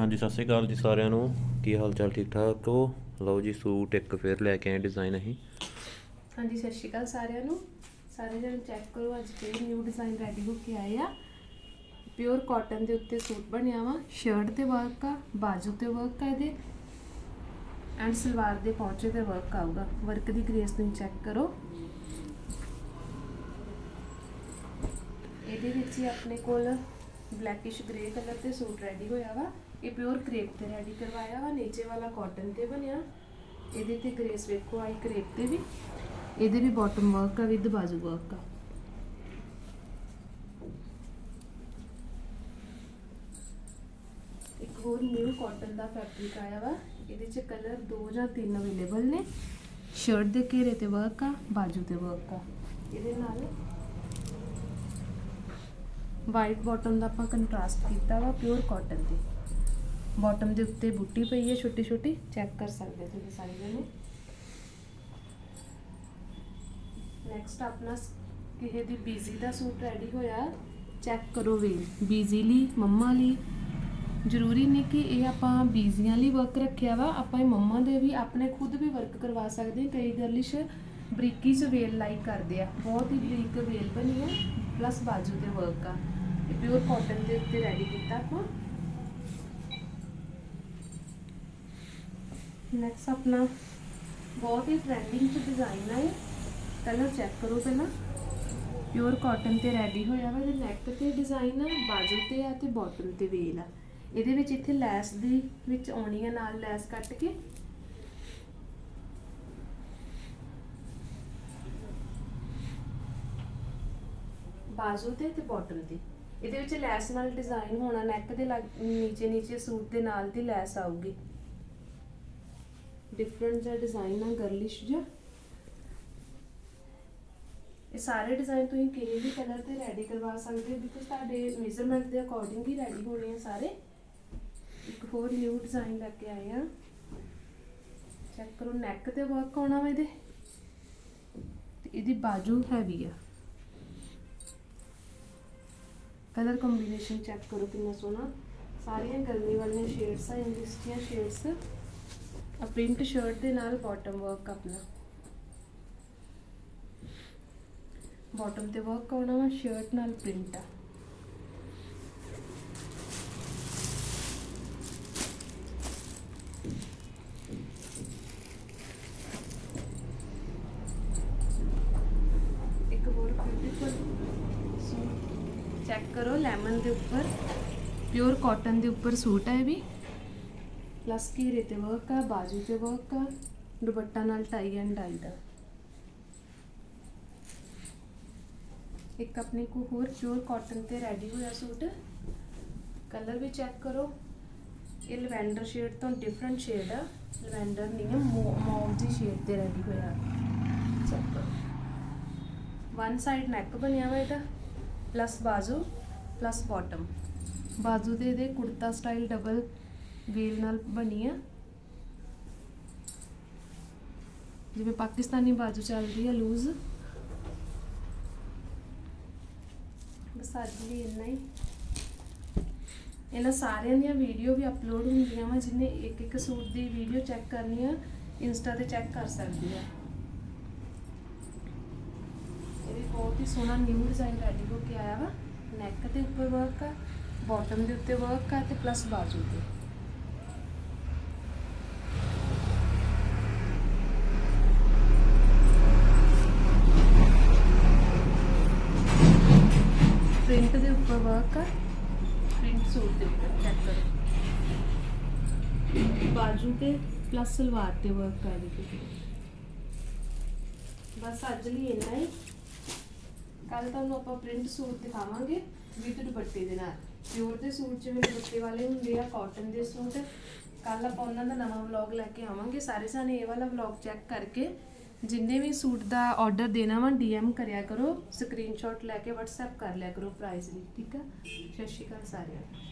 ਹਾਂਜੀ, ਸਤਿ ਸ਼੍ਰੀ ਅਕਾਲ ਜੀ ਸਾਰਿਆਂ ਨੂੰ। ਕੀ ਹਾਲ ਚਾਲ, ਠੀਕ ਠਾਕ ਹੋ? ਲਓ ਜੀ, ਸੂਟ ਇੱਕ ਫੇਰ ਲੈ ਕੇ ਆਏ ਡਿਜ਼ਾਈਨ ਅਸੀਂ। ਹਾਂਜੀ, ਸਤਿ ਸ਼੍ਰੀ ਅਕਾਲ ਸਾਰਿਆਂ ਨੂੰ। ਸਾਰੇ ਜਣੇ ਚੈੱਕ ਕਰੋ, ਅੱਜ ਕਿਹੜੇ ਨਿਊ ਡਿਜ਼ਾਈਨ ਰੈਡੀ ਹੋ ਕੇ ਆਏ ਆ। ਪਿਓਰ ਕਾਟਨ ਦੇ ਉੱਤੇ ਸੂਟ ਬਣਿਆ ਵਾ। ਸ਼ਰਟ ਤੇ ਵਰਕ ਆ, ਬਾਜੂ ਤੇ ਵਰਕ ਆ ਇਹਦੇ। ਐਂਡ ਸਲਵਾਰ ਦੇ ਪੌਂਚੇ ਤੇ ਵਰਕ ਆਊਗਾ। ਵਰਕ ਦੀ ਗ੍ਰੇਸ ਨੂੰ ਚੈੱਕ ਕਰੋ। ਇਹਦੇ ਵਿੱਚ ਹੀ ਆਪਣੇ ਕੋਲ ਬਲੈਕਿਸ਼ ਗ੍ਰੇ ਕਲਰ ਤੇ ਸੂਟ ਰੈਡੀ ਹੋਇਆ ਵਾ। ਇਹ ਪਿਓਰ ਕ੍ਰੇਪ ਤੇ ਰੈਡੀ ਕਰਵਾਇਆ ਵਾ, ਨੀਚੇ ਵਾਲਾ ਕਾਟਨ ਤੇ ਬਣਿਆ। ਇਹਦੇ ਤੇ ਗ੍ਰੇਸ ਵੇਖੋ ਆਈ ਕ੍ਰੇਪ ਤੇ ਵੀ। ਇਹਦੇ ਵੀ ਬਾਟਮ ਵਰਕ ਆ ਵਿਦ ਬਾਜੂ ਵਰਕ ਆ। ਇੱਕ ਹੋਰ ਨਿਊ ਕਾਟਨ ਦਾ ਫੈਬਰਿਕ ਆਇਆ ਵਾ, ਇਹਦੇ ਚ ਕਲਰ ਦੋ ਜਾਂ ਤਿੰਨ ਅਵੇਲੇਬਲ ਨੇ। ਸ਼ਰਟ ਦੇ ਘੇਰੇ ਤੇ ਵਰਕ ਆ, ਬਾਜੂ ਤੇ ਵਰਕ ਆ। ਇਹਦੇ ਨਾਲ ਵਾਈਟ ਬਾਟਮ ਦਾ ਆਪਾਂ ਕੰਟਰਾਸਟ ਕੀਤਾ ਵਾ ਪਿਓਰ ਕਾਟਨ ਤੇ। ਬਾਟਮ ਦੇ ਉੱਤੇ ਬੁੱਟੀ ਪਈ ਹੈ, ਛੋਟੀ ਛੋਟੀ। ਚੈੱਕ ਕਰ ਸਕਦੇ ਹੋ ਤੁਸੀਂ ਸਾਰੇ ਜਣੇ ਨੈਕਸਟ ਆਪਣਾ ਕਿਸੇ ਦੀ ਬੀਜ਼ੀ ਦਾ ਸੂਟ ਰੈਡੀ ਹੋਇਆ ਚੈੱਕ ਕਰੋ ਵੇਲ ਬੀਜ਼ੀ ਲਈ, ਮੰਮਾ ਲਈ। ਜ਼ਰੂਰੀ ਨਹੀਂ ਕਿ ਇਹ ਆਪਾਂ ਬੀਜ਼ੀਆਂ ਲਈ ਵਰਕ ਰੱਖਿਆ ਵਾ, ਆਪਾਂ ਇਹ ਮੰਮਾ ਦੇ ਵੀ, ਆਪਣੇ ਖੁਦ ਵੀ ਵਰਕ ਕਰਵਾ ਸਕਦੇ ਕਈ ਗਰਲਿਸ਼ ਬਰੀਕੀ ਚ ਵੇਲ ਲਾਈਕ ਕਰਦੇ ਆ। ਬਹੁਤ ਹੀ ਬਰੀਕ ਵੇਲ ਬਣੀ ਹੈ ਪਲੱਸ ਬਾਜੂ ਤੇ ਵਰਕ ਆ। ਇਹ ਪਿਓਰ ਕਾਟਨ ਦੇ ਉੱਤੇ ਰੈਡੀ ਕੀਤਾ ਆਪਾਂ। ਨੈਕਸਟ ਆਪਣਾ ਬਹੁਤ ਹੀ ਟ੍ਰੈਂਡਿੰਗ ਚ ਡਿਜ਼ਾਈਨ ਹੈ ਕਲਰ ਚੈੱਕ ਕਰੋ ਪਹਿਲਾਂ। ਪਿਓਰ ਕਾਟਨ ਤੇ ਰੈਡੀ ਹੋਇਆ ਵਾ, ਇਹਦੇ ਨੈਕ ਤੇ ਡਿਜ਼ਾਈਨ ਆ, ਬਾਜੂ ਤੇ ਆ ਤੇ ਬਾਟਮ ਤੇ ਵੇਲ ਆ। ਇਹਦੇ ਵਿੱਚ ਇੱਥੇ ਲੈਸ ਦੀ ਵਿੱਚ ਆਉਣੀ ਆ ਨਾਲ ਲੈਸ ਕੱਟ ਕੇ। ਬਾਜੂ ਤੇ ਤੇ ਬਾਟਮ ਤੇ। ਇਹਦੇ ਵਿੱਚ ਲੈਸ ਨਾਲ ਡਿਜ਼ਾਈਨ ਹੋਣਾ ਨੈਕ ਦੇ ਨੀਚੇ ਨੀਚੇ ਸੂਟ ਦੇ ਨਾਲ ਦੀ ਲੈਸ ਆਊਗੀ। ਡਿਫਰੈਂਟ ਜਿਹਾ ਡਿਜ਼ਾਈਨ ਆ ਗਰਲਿਸ਼ ਜਿਹਾ। ਇਹ ਸਾਰੇ ਡਿਜ਼ਾਈਨ ਤੁਸੀਂ ਕਿਸੇ ਵੀ ਕਲਰ ਤੇ ਰੈਡੀ ਕਰਵਾ ਸਕਦੇ ਹੋ ਬਿਕਾਜ਼ ਤੁਹਾਡੇ ਮੇਜ਼ਰਮੈਂਟ ਦੇ ਅਕੋਰਡਿੰਗ ਹੀ ਰੈਡੀ ਹੋਣੇ ਆ ਸਾਰੇ। ਇੱਕ ਹੋਰ ਨਿਊ ਡਿਜ਼ਾਈਨ ਲੈ ਕੇ ਆਏ ਆ। ਚੈੱਕ ਕਰੋ ਨੈਕ ਤੇ ਵਰਕ ਆਉਣਾ ਵਾ ਇਹਦੇ। ਤੇ ਇਹਦੀ ਬਾਜੂ ਹੈਵੀ ਆ। ਕਲਰ ਕੰਬੀਨੇਸ਼ਨ ਚੈੱਕ ਕਰੋ ਕਿੰਨਾ ਸੋਹਣਾ। ਸਾਰੀਆਂ ਗਰਮੀ ਵਾਲੀਆਂ ਸ਼ੇਡਸ ਆ, ਇੰਗਲਿਸ਼ ਦੀਆਂ ਸ਼ੇਡਸ ਆ ਪ੍ਰਿੰਟ ਸ਼ਰਟ ਦੇ ਨਾਲ ਬਾਟਮ ਵਰਕ ਆਪਣਾ ਬਾਟਮ ਤੇ ਵਰਕ ਆਉਣਾ ਵਾ ਸ਼ਰਟ ਨਾਲ ਪ੍ਰਿੰਟ ਆ। ਇੱਕ ਹੋਰ ਬਿਊਟੀਫੁਲ ਸੂਟ ਚੈੱਕ ਕਰੋ ਲੈਮਨ ਦੇ ਉੱਪਰ। ਪਿਓਰ ਕਾਟਨ ਦੇ ਉੱਪਰ ਸੂਟ ਹੈ ਇਹ ਵੀ। ਪਲੱਸ ਘੇਰੇ ਤੇ ਵਰਕ ਆ, ਬਾਜੂ ਤੇ ਵਰਕ ਆ, ਦੁਪੱਟਾ ਨਾਲ ਟਾਈ ਐਂਡ ਡਾਈ ਦਾ ਇੱਕ ਆਪਣੇ ਕੋ ਹੋਰ ਪਿਓਰ ਕਾਟਨ ਤੇ ਰੈਡੀ ਹੋਇਆ ਸੂਟ। ਕਲਰ ਵੀ ਚੈੱਕ ਕਰੋ। ਇਹ ਲਵੈਂਡਰ ਸ਼ੇਡ ਤੋਂ ਡਿਫਰੈਂਟ ਸ਼ੇਡ ਆ। ਲਵੈਂਡਰ ਨਹੀਂ ਹੈ ਮੌਵ ਦੀ ਸ਼ੇਡ ਤੇ ਰੈਡੀ ਹੋਇਆ। ਚੈੱਕ ਕਰੋ। ਵਨ ਸਾਈਡ ਨੈਕ ਬਣਿਆ ਹੋਇਆ ਇਹਦਾ ਪਲੱਸ ਬਾਜ਼ੂ ਪਲੱਸ ਬਾਟਮ ਬਾਜ਼ੂ ਦੇ ਇਹਦੇ ਕੁੜਤਾ ਸਟਾਈਲ ਡਬਲ ਵੇਲ ਨਾਲ ਬਣੀ ਆ। ਜਿਵੇਂ ਪਾਕਿਸਤਾਨੀ ਬਾਜ਼ੂ ਚੱਲਦੀ ਆ ਲੂਜ਼। ਬਸ ਅੱਜ ਲਈ ਇੰਨਾ ਹੀ। ਇਹਨਾਂ ਸਾਰਿਆਂ ਦੀਆਂ ਵੀਡੀਓ ਵੀ ਅਪਲੋਡ ਹੁੰਦੀਆਂ ਵਾ ਜਿਹਨੇ ਇੱਕ ਇੱਕ ਸੂਟ ਦੀ ਵੀਡੀਓ ਚੈੱਕ ਕਰਨੀ ਆ, ਇੰਸਟਾ ਤੇ ਚੈੱਕ ਕਰ ਸਕਦੀ ਆ। ਇਹ ਵੀ ਬਹੁਤ ਹੀ ਸੋਹਣਾ ਨਿਊ ਡਿਜ਼ਾਈਨ ਰੈਡੀ ਹੋ ਕੇ ਆਇਆ ਵਾ। ਨੈਕ ਦੇ ਉੱਪਰ ਵਰਕ ਆ ਬਾਟਮ ਦੇ ਉੱਤੇ ਵਰਕ ਆ ਤੇ ਪਲੱਸ ਬਾਜੂ ਤੇ ਪ੍ਰਿੰਟ ਦੇ ਆ ਪ੍ਰਿੰਟ ਸੂਟ ਦੇ ਉੱਪਰ ਚੈੱਕ ਕਰੋ। ਬਾਜੂ ਤੇ ਪਲੱਸ ਸਲਵਾਰ ਤੇ ਵਰਕ ਕਰ ਦਿੱਤੀ ਬਸ ਅੱਜ ਲਈ ਇੰਨਾ ਹੀ। ਕੱਲ ਤੁਹਾਨੂੰ ਆਪਾਂ ਪ੍ਰਿੰਟ ਸੂਟ ਦਿਖਾਵਾਂਗੇ ਵਿਦ ਦੁਪੱਟੇ ਦੇ ਨਾਲ। ਪਿਓਰ ਦੇ ਸੂਟ ਜਿਵੇਂ ਦੁਪੱਟੇ ਵਾਲੇ ਹੁੰਦੇ ਆ ਕਾਟਨ ਦੇ ਸੂਟ। ਕੱਲ ਆਪਾਂ ਉਹਨਾਂ ਦਾ ਨਵਾਂ ਵਲੌਗ ਲੈ ਕੇ ਆਵਾਂਗੇ। ਸਾਰੇ ਸਾਨੇ ਇਹ ਵਾਲਾ ਵਲੌਗ ਚੈੱਕ ਕਰਕੇ ਜਿੰਨੇ ਵੀ ਸੂਟ ਦਾ ਆਰਡਰ ਦੇਣਾ ਵਾ ਡੀਐਮ ਕਰਿਆ ਕਰੋ ਸਕਰੀਨਸ਼ਾਟ ਲੈ ਕੇ WhatsApp ਕਰ ਲਿਆ ਕਰੋ ਪ੍ਰਾਈਸ ਲਈ ਠੀਕ ਆ? ਸਤਿ ਸ਼੍ਰੀ ਅਕਾਲ ਸਾਰਿਆਂ ਨੂੰ।